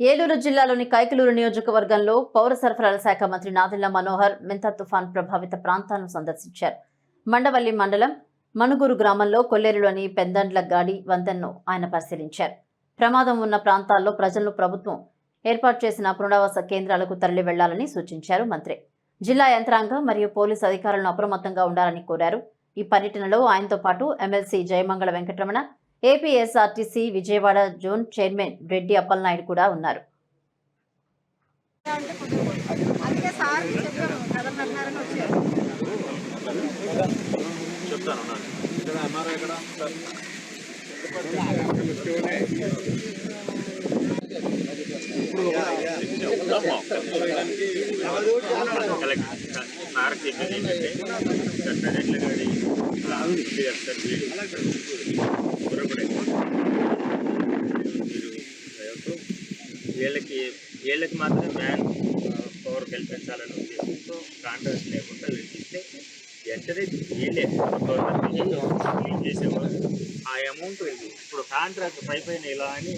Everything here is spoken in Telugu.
ఏలూరు జిల్లాలోని కైకలూరు నియోజకవర్గంలో పౌర సరఫరాల శాఖ మంత్రి నాదిల్ల మనోహర్ మింతా తుఫాన్ ప్రభావిత ప్రాంతాలను సందర్శించారు. మండవల్లి మండలం మనుగురు గ్రామంలో కొల్లేరులోని పెందండ్ల గాడి వంతెనను ఆయన పరిశీలించారు. ప్రమాదం ఉన్న ప్రాంతాల్లో ప్రజలను ప్రభుత్వం ఏర్పాటు చేసిన పునరావాస కేంద్రాలకు తరలి వెళ్ళాలని సూచించారు మంత్రి. జిల్లా యంత్రాంగం మరియు పోలీసు అధికారులను అప్రమత్తంగా ఉండాలని కోరారు. ఈ పర్యటనలో ఆయనతో పాటు MLC Jayamangala Venkataramana APSRTC Vijayawada zone chairman Reddy Appalanaidu కూడా ఉన్నారు. అందుకే సార్ చెప్పాము కథలు అన్నారని వచ్చారు చెప్తాను ఉన్నాను ఇక్కడ గాడి ఉంది. సార్ వీడు మీరు వీళ్ళకి వీళ్ళకి మాత్రమే మ్యాన్ పవర్ కల్పించాలని ఉద్దేశంతో కాంట్రాక్ట్ లేకుండా వీళ్ళకి ఇస్తే వెంటనే వీళ్ళే గవర్నమెంట్ చేసేవాళ్ళు? ఆ అమౌంట్ ఇప్పుడు కాంట్రాక్ట్ పై పైన ఇలా అని